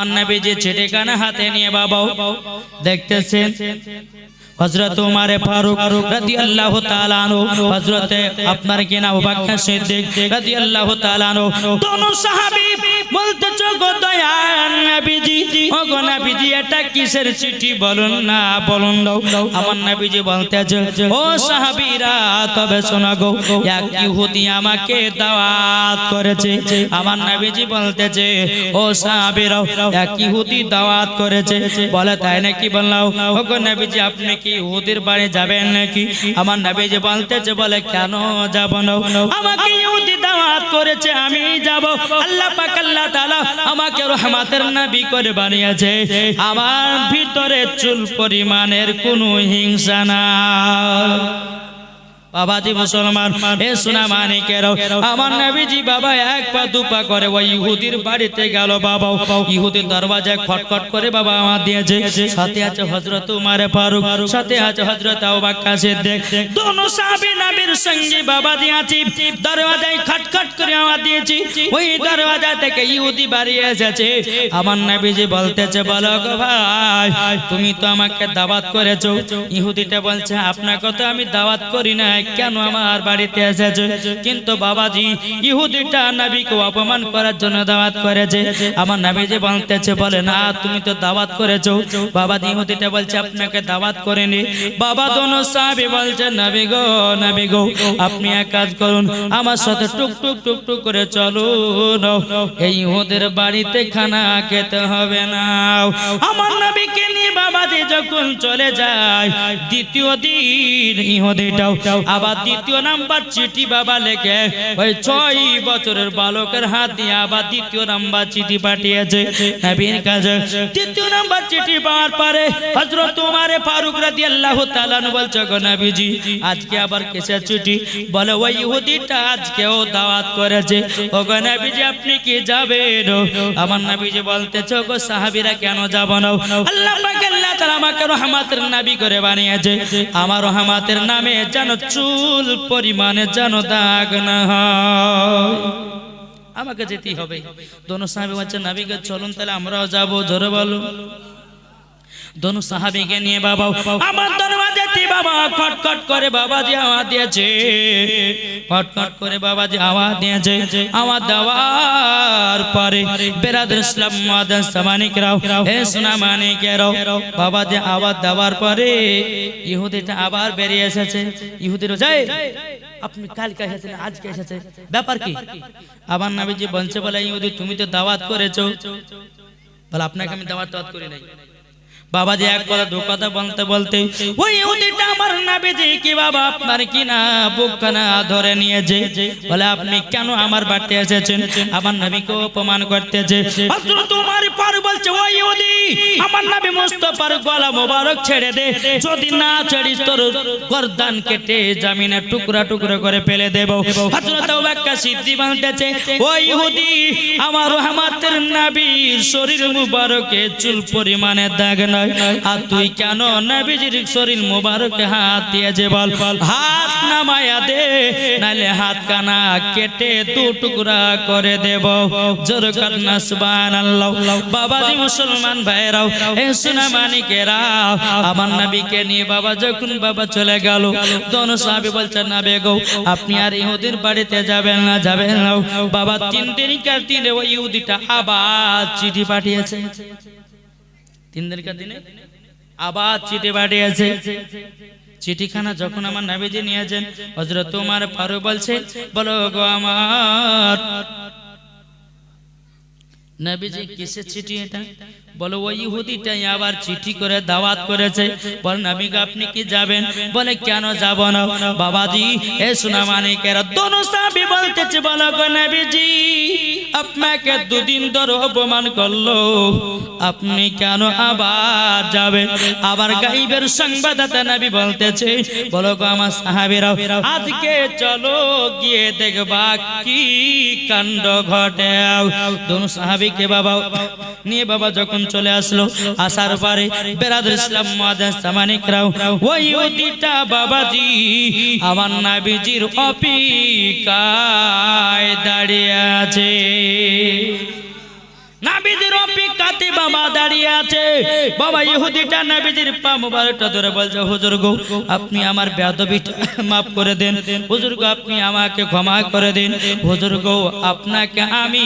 আমার নবী যে ছেটেখানা হাতে নিয়ে বাবাও দেখতেছেন। হযরত উমর ফারুক রাদিয়াল্লাহু তাআলা আনহু, হযরত আপনার কি নাম বকর সিদ্দিক রাদিয়াল্লাহু তাআলা আনহু, দোনো বলতেছো গো নবীজি। কিসের না, বলুন নবীজি বলতেছে, ও দাওয়াত করেছে। আমার নবীজি বলতেছে, ও করেছে। বলে, তাই নাকি বললাম ও নবীজি, আপনি কি ইহুদির বাড়ি যাবেন নাকি? আমার নাবিজি বলতেছে, বলে, কেন যাব না? আমাকে ইহুদি দাওয়াত করেছে, আমি যাব। আল্লাহ পাক আল্লাহ তাআলা আমাকে রহমাতের নবী করে বানিয়েছে। আমার ভিতরে চুল পরিমাণের কোনো হিংসা না বাবাজি মুসলমান এ সোনা মানিকেরাও আমার নবীজি বাবা এক পা দু পা করে ওই ইহুদির বাড়িতে গেল বাবা ইহুদির দরওয়াজায় খটখট করে বাবা আমার দিয়েছে। সাথে আছে হযরত উমর ফারুক সাথে আছে হযরত আবু বকর সিদ্দিক। দোনো সাহাবী নবীর সঙ্গে বাবা দিয়েছি। দরওয়াজায় খটখট করে আমার দিয়েছি। ওই দরওয়াজা থেকে ইহুদি বাড়ি এসেছে। আমার নবীজি বলতেছে বলো গো ভাই তুমি তো আমাকে দাওয়াত করেছ। ইহুদিটা বলছে আপনাকে তো আমি দাওয়াত করি না কেন আমার বাড়িতে এসেছে? কিন্তু বাবাজি, ইহুদিটা নবীকে অপমান করার জন্য দাওয়াত করেছে। আমার নবীজি বলতেছে, বলে, না, তুমি তো দাওয়াত করেছ। বাবাজি ইহুদিটা বলছে, আপনাকে দাওয়াত করেনি। বাবা দোনো সাহাবী বলছে, নবী গো নবী গো, আপনি এক কাজ করুন, আমার সাথে টুক টুক টুক টুক করে চলুন। এই ইহুদের বাড়িতে খানা খেতে হবে না। আমার নবীকে নিয়ে বাবাজি যখন চলে যায়, দ্বিতীয় দিন ইহুদিটাও আবার দ্বিতীয় নাম্বার চিঠি বাবা লেখে, ওই ছয় বছরের বালকের হাত দিয়ে আবার দ্বিতীয় নাম্বার চিঠি পাঠিয়েছে। নবীর কাছে দ্বিতীয় নাম্বার চিঠি পাওয়ার পরে উমর ফারুক রাদিয়াল্লাহু তাআলা বলছে, গো নবীজি, আজকে আবার কিসের চিঠি? বলে, ওই ইহুদিটা আজকেও দাওয়াত করেছে। ও গো নবীজি, আপনি কি যাবেন? আমার নবীজি বলতেছে গো সাহাবীরা কেন যাব না? আল্লাহ আল্লাহ তাআলা আমাকে নবী করে বানিয়েছে। আমার রহমাতের নামে যেন চুল পরিমাণে যেন দাগ না হয়। আমাকে যেতে হবে। দোনো সাহেব বলছে নাবিকে চলুন তাহলে আমরাও যাব। জোরে বলো। দোনো সাহাবিকে নিয়ে বাবা আমার দরওয়াজাতে বাবা খটখট করে বাবাজি আওয়াজ দিয়েছে। খটখট করে বাবাজি আওয়াজ দিয়েছে। আওয়াজ দেওয়ার পরে বেরাদুল ইসলাম মাদান সামানিকরাও হে সোনা মানিকেরাও বাবাজি আওয়াজ দেওয়ার পরে ইহুদিটা আবার বেরিয়ে এসেছে। ইহুদিরও যায় আপনি কালকে এসেছেন, আজকে এসেছে ব্যাপার কি? আবার নাবিজি বলছে, বলে ইহুদি, তুমি তো দাওয়াত করেছ। বলে, আপনাকে আমি দাওয়াত দাওয়াত করি নাই। বাবা যে এক কথা দু কথা বলতে বলতে, ওই ইহুদিটা আমার যে কি বাবা আপনার কি না? বুকখানা ধরে নিয়েছে। বলে, আপনি কেন আমার বাড়িতে এসেছেন? আমার নবীকে অপমান করতেছে। হযরত বলছে ওই ইহুদি, আমার নবী গলা মোবারক ছেড়ে দে। যদি না ছাড়িস তোর গর্দান কেটে টুকরা টুকরা করে ফেলে দেব। হযরত আবু বকর সিদ্দিক বলতেছে ওই ইহুদি, আমার রহমাতের শরীর মুবারকে চুল পরিমাণে দাগ নয়। আর তুই কেন নবীজির শরীর হাত দিয়ে যে বল? হাত নামায়া দে নালে হাত কানা কেটে দু টুকরা করে দেব। জোর কর না, সুবহানাল্লাহ। বাবাজি মুসলমান ভাইরাও এ সোনা মানিকেরা, আমার নবীকে নিয়ে বাবা যখন বাবা চলে গেল, দোনো সাহাবী বলছে না বেগো আপনি আর ইহুদির বাড়িতে যাবেন না যাবেন না। বাবা তিন দিন কার দিনে ওই ইহুদিটা আবার চিঠি পাঠিয়েছে। তিন দিনকার দিনে? আবার চিঠি পাঠিয়েছে। চিঠিখানা যখন আমার নাবিজি নিয়েছেন হজরত তোমার পারো বলছে, বলো গো আমার নবীজি কিসে চিঠি এটা? বলো ওই ইহুদিটাই আবার চিঠি করে দাওয়াত করেছে। বল নবীকে আপনি কি যাবেন? বলে কেন যাব না? বাবাজি এ সোনা মানিকেরা দোনো সাহাবী বলতেছে বলো গো নবীজি আপনাকে দুদিন ধরে অপমান করল। আপনি কেন আবার যাবেন? আবার গাইবের সংবাদদাতা নবী বলতেছে, বলো গো আমার সাহাবীরা আজকে চলো গিয়ে দেখবা কি কাণ্ড ঘটে। দোনো সাহাবীকে বাবা, নিয়ে বাবা যখন চলে আসলো, আসার পরে বেরাদুল ইসলাম মাদাস সামানিকরাও ওই ওদিটা বাবাজি, আমার নাবিজির অপিকায় দাঁড়িয়ে আছে। নাবিজ নাবিজির অপেক্ষাতে দাঁড়িয়ে আছে। বাবা, ইহুদিটা নবীজির পা মোবারকটা ধরে বলছে, হুজুর গো, আপনি আমার বেয়াদবিটা মাফ করে দেন। হুজুর গো, আপনি আমাকে ক্ষমা করে দিন। হুজুর গো, আপনাকে আমি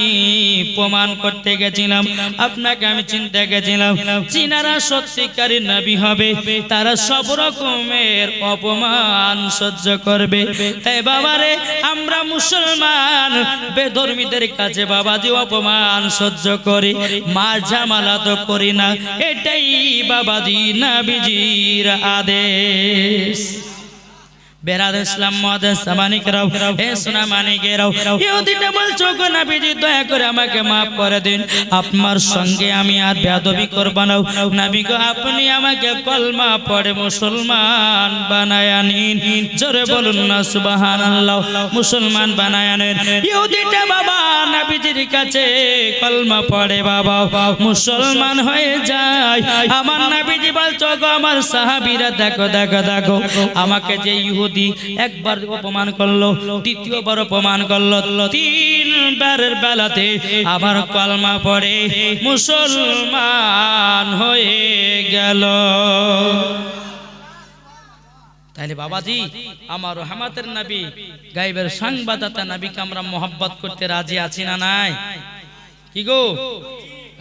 প্রমাণ করতে গেছিলাম, আপনাকে আমি চিনতে গেছিলাম। চিনারা সত্যিকারী নবী হবে, তারা সব রকমের অপমান সহ্য করবে। তাই বাবারে আমরা মুসলমান, বেধর্মীদের কাছে বাবাজি অপমান সহ্য করি। মার ঝামালা তো করি না। এটাই বাবাজি নাবিজির আদেশ। বেরাদ ইসলাম মহাদেশ দিন। আপনার সঙ্গে আমি আর করব না। নাবি আপনি আমাকে কলমা পড়ে মুসলমান বানায় নিন। জোরে বলুন না মুসলমান বানায় নিন। বাবা কাছে কলমা পড়ে বাবা। মুসলমান হয়ে যায়। আমার নাবিজি বলছো আমার সাহাবীরা দেখো দেখো দেখো। আমাকে যে ইহুদি একবার অপমান করল, দ্বিতীয়বার অপমান করল, তিনবারের বেলাতে আবার কলমা পড়ে মুসলমান হয়ে গেল। তাহলে বাবাজি, আমার রহমাতের নবী, গাইবের সাংবাদাতা নবীকে আমরা মোহাব্বত করতে রাজি আছি না নাই? কি গো?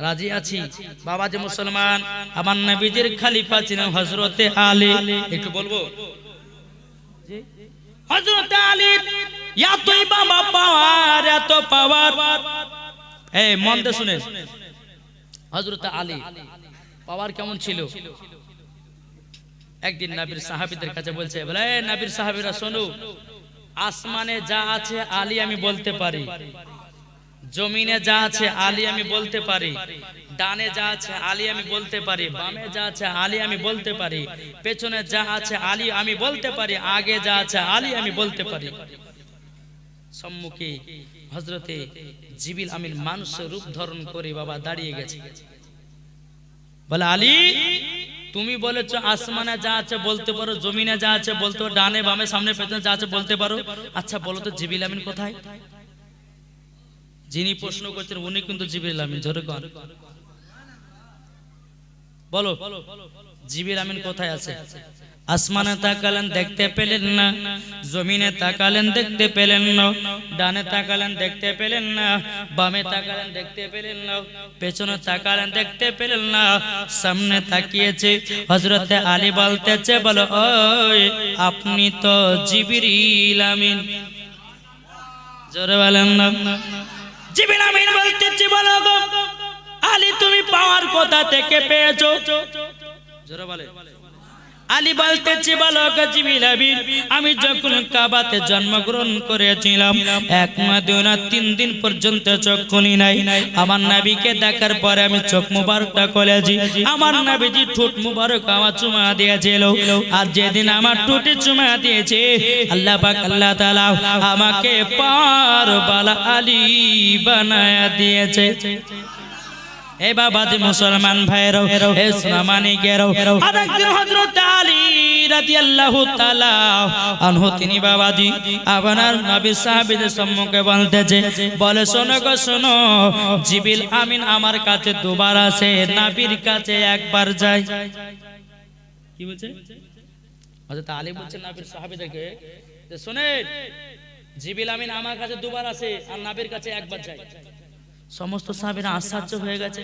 রাজি আছি। বাবাজি মুসলমান, আমার নবীজির খালিফা ছিলেন হজরতে আলী। একটু বলব? হজরতে আলী এতই বাবা পাওয়ার এত পাওয়ার। এই, মন দিয়ে শুনেন। হজরতে আলী, পাওয়ার কেমন ছিল? একদিন নাবির সাহাবিদের কাছে বলছে, বলে "এই নাবির সাহাবিরা, শোনো, আসমানে যা আছে আলী আমি বলতে পারি। জমিনে যা আছে আলী আমি বলতে পারি। ডানে যা আছে আলী আমি বলতে পারি, বামে যা আছে আলী আমি বলতে পারি, পেছনে যা আছে আলী আমি বলতে পারি, আগে যা আছে আলী আমি বলতে পারি। সম্মুখে হজরতে জিবিল আমিন মানুষের রূপ ধারণ করে বাবা দাঁড়িয়ে গেছে। বলে, আলী, তুমি বলেছ আসমানে যা আছে বলতে পারো, জমিনে যা আছে বলতে পারো, ডানে বামে সামনে পেছনে যা আছে বলতে পারো। আচ্ছা বলো তো জিবিল আমিন কোথায়? যিনি প্রশ্ন করছেন, উনি কিন্তু জিবিল আমিন কর বলো জিবিল আমিন কোথায় আছে? আসমানে তাকালেন, দেখতে পেলেন না। জমিনে তাকালেন, দেখতে পেলেন না। ডানে তাকালেন, দেখতে পেলেন না। বামে তাকালেন, দেখতে পেলেন না। পেছনে তাকালেন, দেখতে পেলেন না। সামনে তাকিয়েছে হজরতে আলী বলতেছে, বলো, ওই আপনি তো জিবিরিল আমিন। জোরে বলেন না। জিবিল আমিন বলতেছি, বলো তুমি পাওয়ার কোথা থেকে পেয়েছ। আলী বলতেছি, বলো গো আমি যখন কাবাতে জন্মগ্রহণ করেছিলাম, এক মাস দুই তিন দিন পর্যন্ত চোখ খুলি নাই। আমার নাবিকে দেখার পরে আমি চোখ মুবারকটা খুলেছি। আমার নাবিজি ঠোঁট মুবারক আমার চুমা দিয়েছিল। আর যেদিন আমার ঠোঁটে চুমা দিয়েছে, আল্লাহ আল্লাহ তাআলা আমাকে পার বালা আলী বানায়া দিয়েছে। এ মুসলমান ভাইরও এ সোনামানি গেরও আরেকদিন হযরত আলী রাদিয়াল্লাহু তাআলা আনহু, তিনি বাবাজি আপনার নবী সাহাবীদের সম্মুখে বলতেছে, বলে, শোনো গো, শোনো, জিবিল আমিন আমার কাছে দুবার আসে নবীর কাছে একবার যায়। কি বলছে? হযরত আলী বলছে নবীর সাহাবীদেরকে যে, শুনেন, জিবিল আমিন আমার কাছে দুবার আসে আর নবীর কাছে একবার যায়। সমস্ত সাহাবীরা আশ্চর্য হয়ে গেছে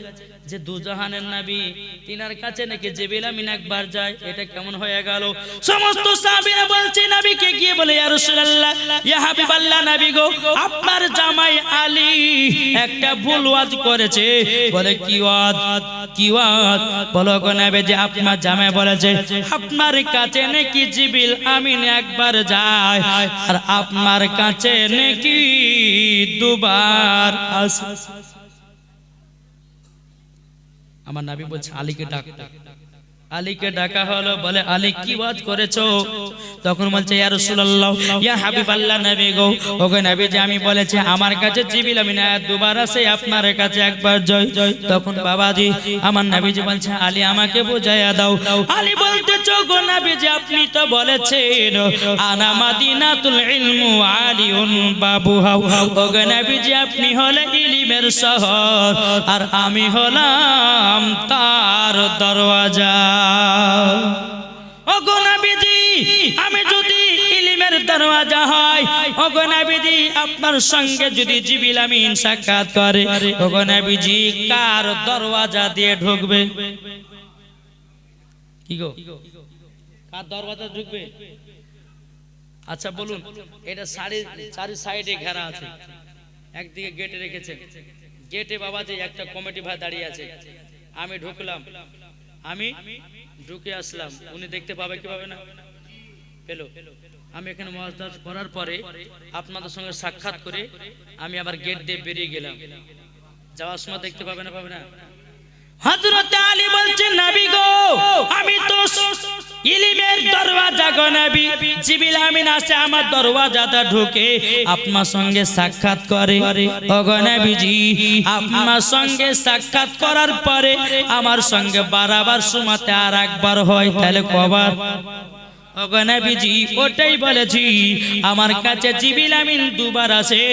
যে দুজাহানের নবী তিনার কাছে নাকি জিবিল আমিন একবার যায়, এটা কেমন হয়ে গেল? সমস্ত সাহাবীরা বলছে, নবীকে গিয়ে বলে, ইয়া রাসূলুল্লাহ, ইয়া হাবিবাল্লাহ নবী গো, আপনার জামাই আলী একটা ভুল ওয়াজ করেছে। বলে, কি ওয়াজ? কি ওয়াজ? বলো গো নবী যে আপনার জামাই বলেছে, আপনার কাছে নাকি জিবিল আমিন একবার যায়, আর আপনার কাছে নাকি দুবার আসে। আমার নাবি বলছে আলীকে ডাক। আলীকে ডাকা হলো, বলে, আলী, কি ওয়াজ করেছ? তখন বলছে, ইয়া রাসূলুল্লাহ, ইয়া হাবিবাল্লাহ নবী গো। ওগো নবী যে আমি বলেছি, আমার কাছে জিবিল আমি না দুবার আসে, আপনার কাছে একবার জয়। জয় তখন বাবাজি, আমার নবীজি বলছে, আলী, আমাকে বুঝাইয়া দাও। আলী বলতেছো গো নবী যে আপনি তো বলেছেন, আনা মাদিনাতুল ইলমু আলিউন বাবুহা ওগো নবী যে আপনি হলে ইলমের শহর, আর আমি হলাম তার দরওয়াজা। দরওয়াজা হয়। ওগো নবীজি, আপনার সঙ্গে যদি জিবিল আমিন সাক্ষাৎ করে, ওগো নবীজি, কার দরওয়াজা দিয়ে ঢুকবে? কি গো? কার দরওয়াজা ঢুকবে? আচ্ছা বলুন, এটা সারি, চারি সাইডে ঘেরা আছে। একদিকে গেটে রেখেছে গেটে বাবা যে একটা কমিটি ভাই দাঁড়িয়ে আছে। আমি ঢুকলাম। আমি ঢুকে আসলাম। উনি দেখতে পাবে কি পাবে না? পেল। আমি এখানে মহাজ করার পরে আপনাদের সঙ্গে সাক্ষাৎ করে আমি আবার গেট দিয়ে বেরিয়ে গেলাম। যাওয়ার সময় দেখতে পাবে না পাবে না? আমার ঢুকে আপনার সঙ্গে সাক্ষাৎ করে। আপনার সঙ্গে সাক্ষাৎ করার পরে আমার সঙ্গে বারাবার সুমাতে আর একবার হয়, তাহলে কবার? অগনাবিজি ওটাই বলেছি। আমার কাছে জিবিল আমিন দুবার আসে।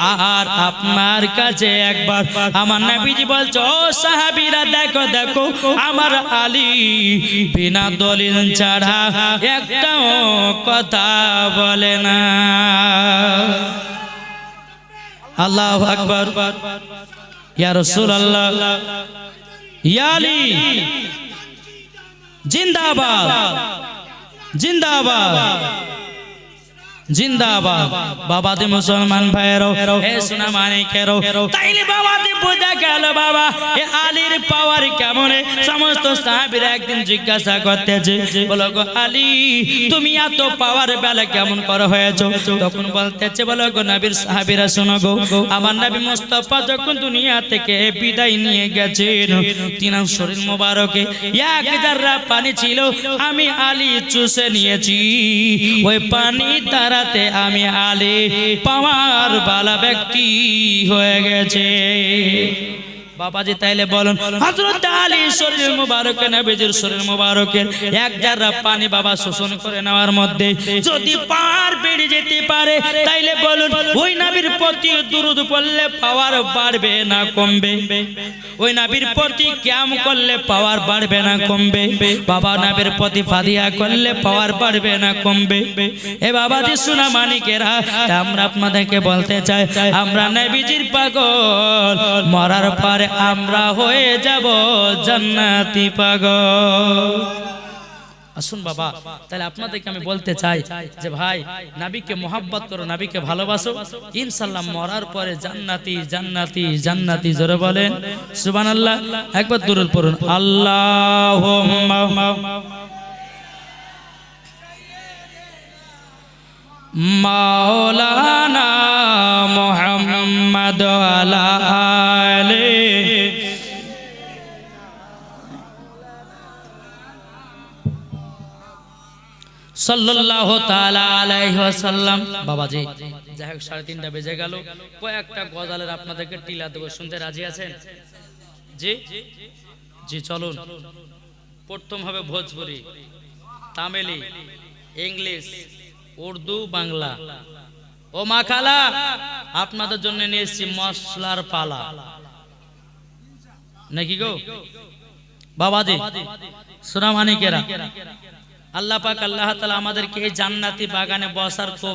আর আপনার কাছে একবার। আমার নাবিজি বলছো সাহাবীরা, দেখো দেখো, আমার আলী বিনা দলিল ছাড়া একটাও কথা বলে না। আল্লাহ আকবার। ইয়া রাসূলুল্লাহ। ইয়া আলী। জিন্দাবাদ। জিন্দাবাদ জিন্দাবাদ। বাবাতে মুসলমান ভাইয়েরও, হে সোনা মানিকেরও, তাইলে বাবাতে বোঝা গেল বাবা, এ আলীর পাওয়ার কেমন? সমস্ত সাহাবীরা একদিন জিজ্ঞাসা করতেছে, বলো গো আলী, তুমি এত পাওয়ার বেলা কেমন করে হয়েছো? তখন বলতেছে, বলো গো নবীর সাহাবীরা, শোনো গো, আমার নবী মুস্তাফা যখন দুনিয়া থেকে বিদায় নিয়ে গেছেন, তিনার শরীর মোবারকে এক জাররা পানি ছিল, আমি আলী চুষে নিয়েছি। ওই পানি তারাতে আমি আলী পাওয়ার বালা ব্যক্তি হয়ে গেছে। বাবাজি তাইলে বলুন, হযরত আলী শরীর মুবারক, নবীজির শরীর মুবারকের এক জাররা পানি বাবা শোষণ করে নেওয়ার মধ্যে যদি পার বেড়ে যেতে পারে, তাইলে বলুন, ওই নবীর প্রতি দুরুদ পড়লে পাওয়ার বাড়বে না কমবে? ওই নবীর প্রতি ক্যাম করলে পাওয়ার বাড়বে না কমবে? বাবা নবীর প্রতি ফাদিয়া করলে পাওয়ার বাড়বে না কমবে? এ বাবাজি শোনা মানিকেরা আমরা আপনাদেরকে বলতে চাই, আমরা নবীজির পাগল, মরার পরে আমরা হয়ে যাব জান্নাতি পাগল। আসুন বাবা, তাহলে আপনাদেরকে আমি বলতে চাই যে ভাই, নাবিকে মোহাব্বত করো, নাবিকে ভালোবাসো। ইনশাল্লাহ মরার পরে জান্নাতি জান্নাতি জান্নাতি জোরে বলেন। সুবহানাল্লাহ, একবার দূরত পড়ুন। আল্লাহ মাওলানা মোহাম্মদ আলে সাল্লাল্লাহু তাআলা আলাইহি ওয়াসাল্লাম। বাবাজি যাই হোক সাড়ে তিনটা বেজে গেল। কয়েকটা গজালের আপনাদেরকে টিলা দেবো শুনতে রাজি আছেন? জি? জি চলুন। প্রথম হবে ভোজপুরি তামিলি ইংলিশ উর্দু বাংলা। ও মা খালা আপনাদের জন্য নিয়ে এসেছি মশলার পালা। নাকি গো? বাবাজি সুরামানিকেরা আল্লাহ পাক আল্লাহ তাআলা আমাদেরকে এই জান্নাতি বাগানে বসার তো